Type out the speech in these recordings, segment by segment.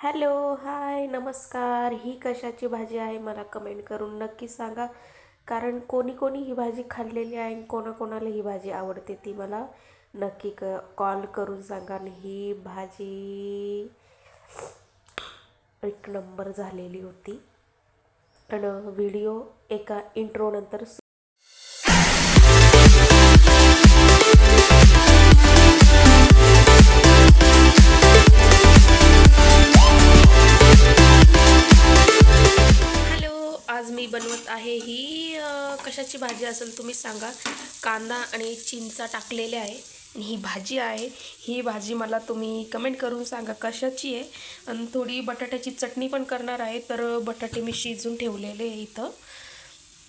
Hello hi नमस्कार. ही कशाची भाजी आहे मला कमेंट करून नक्की सांगा. कारण कोणी कोणी ही भाजी खाल्लेली आहे आणि कोणाकोणाला ही भाजी आवडते ती मला नक्की क कॉल करून सांगा. आणि ही भाजी एक नंबर झालेली होती. आणि व्हिडिओ एका इंट्रोनंतर बनवत आहे ही कशाची भाजी असेल तुम्ही सांगा. कांदा आणि चिंचा टाकलेले आहे आणि ही भाजी आहे. ही भाजी मला तुम्ही कमेंट करून सांगा कशाची आहे. आणि थोडी बटाट्याची चटणी पण करणार आहे तर बटाटे मी शिजून ठेवलेले आहे इथं.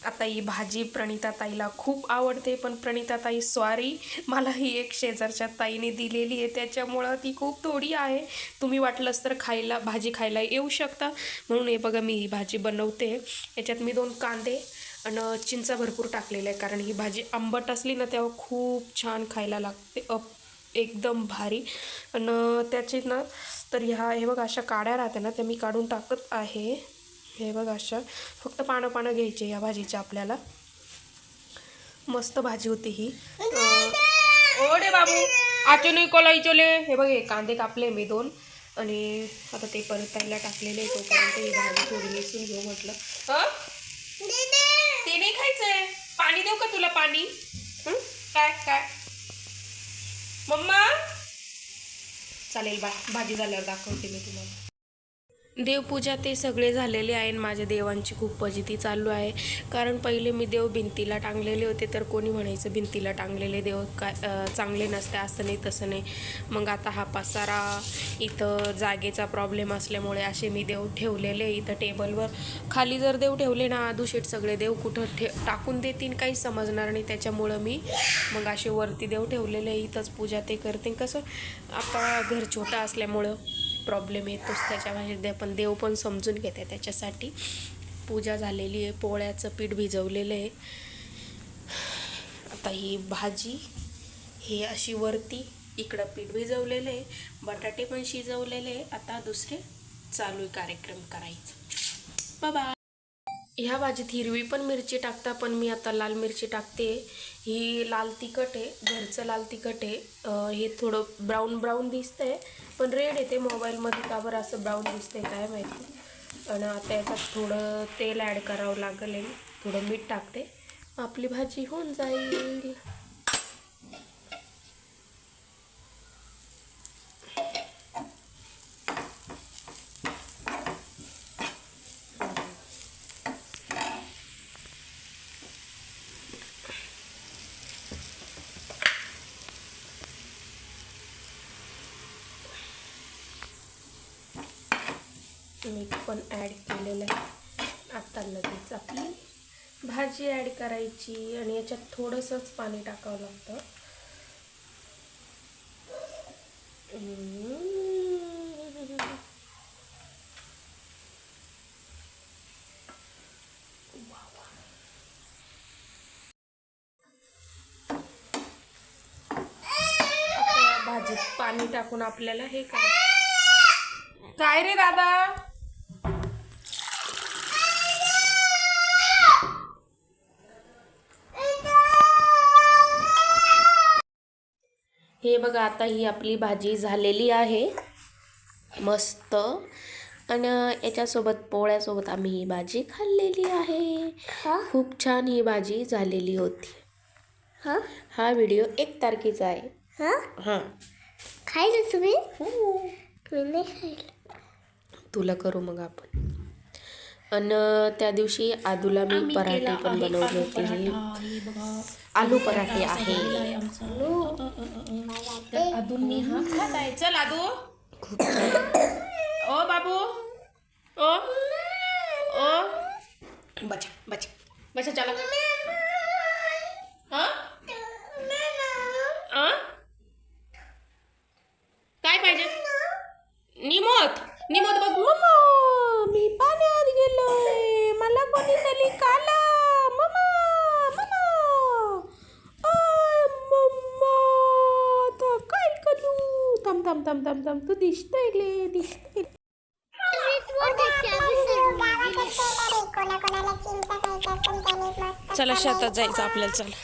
आता ही भाजी प्रणिता ताईला खूप आवडते पण प्रणिता ताई सॉरी मला ही एक शेजारच्या ताईने दिलेली आहे. त्याच्यामुळं ती खूप थोडी आहे. तुम्ही वाटलंच तर खायला भाजी खायला येऊ शकता. म्हणून हे बघा मी ही भाजी बनवते. याच्यात मी दोन कांदे आणि चिंचा भरपूर टाकलेल्या आहे कारण ही भाजी आंबट असली ना तेव्हा खूप छान खायला लागते. अप एकदम भारी. आणि त्याची ना तर ह्या हे बघा अशा काड्या राहते ना त्या मी काढून टाकत आहे. हे बघा अशा फक्त पानं पानं घ्यायचे या भाजीच्या आपल्याला. मस्त भाजी होती ही. अं, ओढे बाबू. आचो नाही कोला इचोले हे बघ कांदे कापले मी दोन. आणि आता ते परतायला टाकलेले तोपर्यंत ही भाजी थोडी मिसून घेऊ म्हटलं. हं? ते नाही खायचंय. पाणी देऊ का तुला पाणी? काय काय? मम्मा? चालेल बा भाजी झाल्यावर दाखवते मी तुम्हाला. देवपूजा ते सगळे झालेले आहे आणि माझ्या देवांची खूप फजिती चालू आहे. कारण पहिले मी देव भिंतीला टांगलेले होते तर कोणी म्हणायचं भिंतीला टांगलेले देव काय चांगले नसते असं नाही तसं नाही. मग आता हा पसारा इथं जागेचा प्रॉब्लेम असल्यामुळे असे मी देव ठेवलेले इथं टेबलवर खाली जर देव ठेवले ना आदूशेट सगळे देव कुठं ठे टाकून देतील काही समजणार नाही. त्याच्यामुळं मी मग असे वरती देव ठेवलेले इथंच पूजा ते करते. कसं आता घर छोटा असल्यामुळं प्रॉब्लेम येतोच त्याच्या भाषेत पण देव पण समजून घेते त्याच्यासाठी. पूजा झालेली आहे पोळ्याचं पीठ भिजवलेलं आहे. आता ही भाजी हे अशी वरती इकडं पीठ भिजवलेलं आहे बटाटे पण शिजवलेले आहे. आता दुसरे चालू आहे कार्यक्रम करायचं. बाबा ह्या भाजीत हिरवी पण मिरची टाकता पण मी आता लाल मिरची टाकते. ही लाल तिखट आहे घरचं लाल तिखट आहे. हे थोडं ब्राऊन ब्राऊन दिसतंय पण रेड येते मोबाईलमध्ये का बरं असं ब्राऊन दिसतंय काय माहिती. आणि आता याच्यात थोडं तेल ॲड करावं लागेल थोडं मीठ टाकते. आपली भाजी होऊन जाईल. मीठ पण ॲड केलेलं आहे. आता लगेच आपली भाजी ॲड करायची आणि याच्यात थोडंसंच पाणी टाकावं लागतं. भाजीत पाणी टाकून आपल्याला हे काय काय रे दादा? हे बघा आता ही आपली भाजी झालेली आहे. मस्त. आणि याच्यासोबत पोळ्यासोबत आम्ही ही भाजी खाल्लेली आहे. खूप छान ही भाजी झालेली होती. हा? हा व्हिडिओ एक तारखेचा आहे. हा? हां. खायचं तुम्ही? मी नाही खायला. तुला करू मग आपण. आणि त्या दिवशी आदूला मी पराठे पण बनवले होते. आलू पराठे आहे. अधून हा खात आहे. चल आदू. खूप ओ बाबू. ओ. ओ. बचा बचा. बसा चला. हा? काय पाहिजे? निमोत. निमोत बघ. थम थम थम थांब. तू दिसतंय ले दिसतंय. चला शेतात जायचं आपल्याला चला.